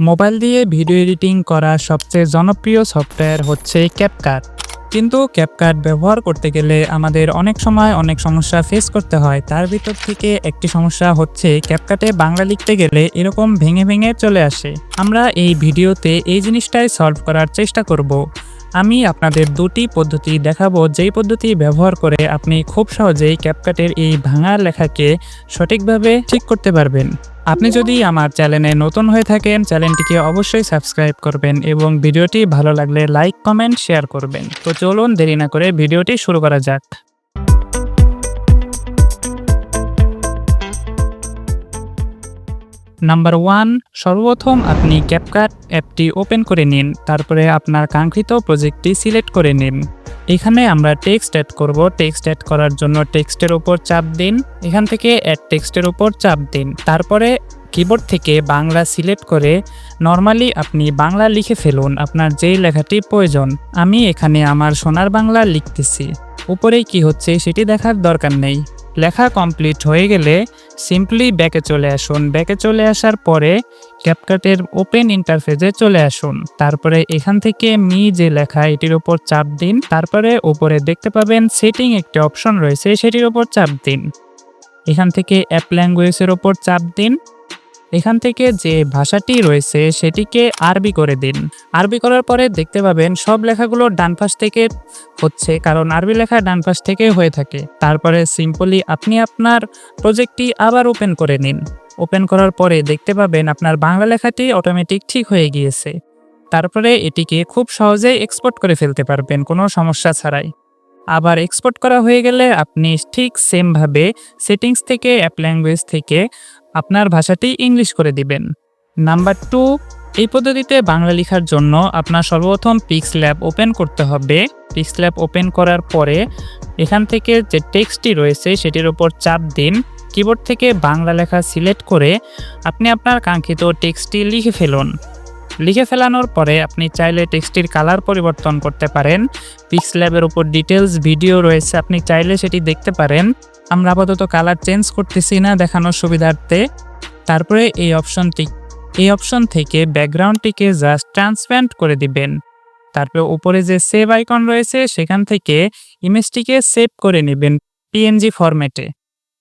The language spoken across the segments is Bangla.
মোবাইল দিয়ে ভিডিও এডিটিং করা সবচেয়ে জনপ্রিয় সফটওয়্যার হচ্ছে ক্যাপকাট কিন্তু ক্যাপকাট ব্যবহার করতে গেলে আমাদের অনেক সময় অনেক সমস্যা ফেস করতে হয়। তার ভিতর থেকে একটি সমস্যা হচ্ছে ক্যাপকাটে বাংলা লিখতে গেলে এরকম ভেঙে ভেঙে চলে আসে। আমরা এই ভিডিওতে এই জিনিসটাই সলভ করার চেষ্টা করব। আমি আপনাদের দুটি পদ্ধতি দেখাবো। যেই পদ্ধতি ব্যবহার করে আপনি খুব সহজেই ক্যাপকাটের এই ভাঙা লেখাকে সঠিকভাবে ঠিক করতে পারবেন। আপনি যদি আমার চ্যানেলে নতুন হয়ে থাকেন, চ্যানেলটিকে অবশ্যই সাবস্ক্রাইব করবেন এবং ভিডিওটি ভালো লাগলে লাইক, কমেন্ট, শেয়ার করবেন। তো চলুন দেরি না করে ভিডিওটি শুরু করা যাক। নাম্বার ওয়ান সর্বপ্রথম আপনি ক্যাপকাট অ্যাপটি ওপেন করে নিন, তারপরে আপনার কাঙ্ক্ষিত প্রজেক্টটি সিলেক্ট করে নিন। এখানে আমরা টেক্সট অ্যাড করব, টেক্সট অ্যাড করার জন্য টেক্সটের উপর চাপ দিন, এখান থেকে অ্যাড টেক্সটের উপর চাপ দিন। তারপরে কিবোর্ড থেকে বাংলা সিলেক্ট করে নর্মালি আপনি বাংলা লিখে ফেলুন, আপনার যেই লেখাটি প্রয়োজন। আমি এখানে আমার সোনার বাংলা লিখতেছি। উপরেই কি হচ্ছে সেটি দেখার দরকার নেই। লেখা কমপ্লিট হয়ে গেলে সিম্পলি ব্যাকে চলে আসুন। ব্যাকে চলে আসার পরে ক্যাপকাটের ওপেন ইন্টারফেসে চলে আসুন। তারপরে এখান থেকে মি যে লেখা, এটির ওপর চাপ দিন। তারপরে ওপরে দেখতে পাবেন সেটিং একটি অপশন রয়েছে, সেটির ওপর চাপ দিন। এখান থেকে অ্যাপ ল্যাঙ্গুয়েজের ওপর চাপ দিন। এখান থেকে যে ভাষাটি রয়েছে সেটিকে আরবি করে দিন। আরবি করার পরে দেখতে পাবেন সব লেখাগুলো ডান পাশ থেকে হচ্ছে, কারণ আরবি লেখা ডান পাশ থেকে হয়ে থাকে। তারপরে সিম্পলি আপনি আপনার প্রজেক্টটি আবার ওপেন করে নিন। ওপেন করার পরে দেখতে পাবেন আপনার বাংলা লেখাটি অটোমেটিক ঠিক হয়ে গিয়েছে। তারপরে এটিকে খুব সহজেই এক্সপোর্ট করে ফেলতে পারবেন, কোনো সমস্যা ছাড়াই। আবার এক্সপোর্ট করা হয়ে গেলে আপনি ঠিক সেমভাবে সেটিংস থেকে অ্যাপ ল্যাঙ্গুয়েজ থেকে আপনার ভাষাটি ইংলিশ করে দিবেন। নাম্বার টু, এই পদ্ধতিতে বাংলা লেখার জন্য আপনার সর্বপ্রথম পিক্স ল্যাব ওপেন করতে হবে। পিক্স ল্যাব ওপেন করার পরে এখান থেকে যে টেক্সটটি রয়েছে সেটির উপর চাপ দিন। কিবোর্ড থেকে বাংলা লেখা সিলেক্ট করে আপনি আপনার কাঙ্ক্ষিত টেক্সটটি লিখে ফেলুন। লিখে ফেলানোর পরে আপনি চাইলে টেক্সটির কালার পরিবর্তন করতে পারেন। পিক্স ল্যাবের উপর ডিটেলস ভিডিও রয়েছে, আপনি চাইলে সেটি দেখতে পারেন। আমরা আপাতত কালার চেঞ্জ করতেছি না দেখানোর সুবিধার্থে। তারপরে এই অপশনটি এই অপশন থেকে ব্যাকগ্রাউন্ডটিকে জাস্ট ট্রান্সপ্যান্ট করে দিবেন। তারপরে উপরে যে সেভ আইকন রয়েছে, সেখান থেকে ইমেজটিকে সেভ করে নেবেন পিএনজি ফরম্যাটে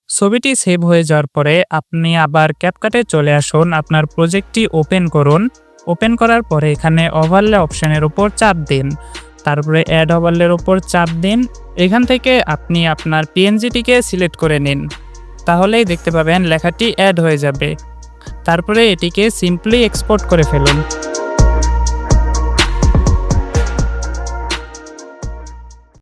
ছবিটি সেভ হয়ে যাওয়ার পরে আপনি আবার ক্যাপকাটে চলে আসুন, আপনার প্রজেক্টটি ওপেন করুন। ওপেন করার পরে এখানে ওভারলে অপশানের উপর চাপ দিন। তারপরে অ্যাড ওভারলের উপর চাপ দিন। এখান থেকে আপনি আপনার পিএনজিটিকে সিলেক্ট করে নিন। তাহলেই দেখতে পাবেন লেখাটি অ্যাড হয়ে যাবে। তারপরে এটিকে সিম্পলি এক্সপোর্ট করে ফেলুন।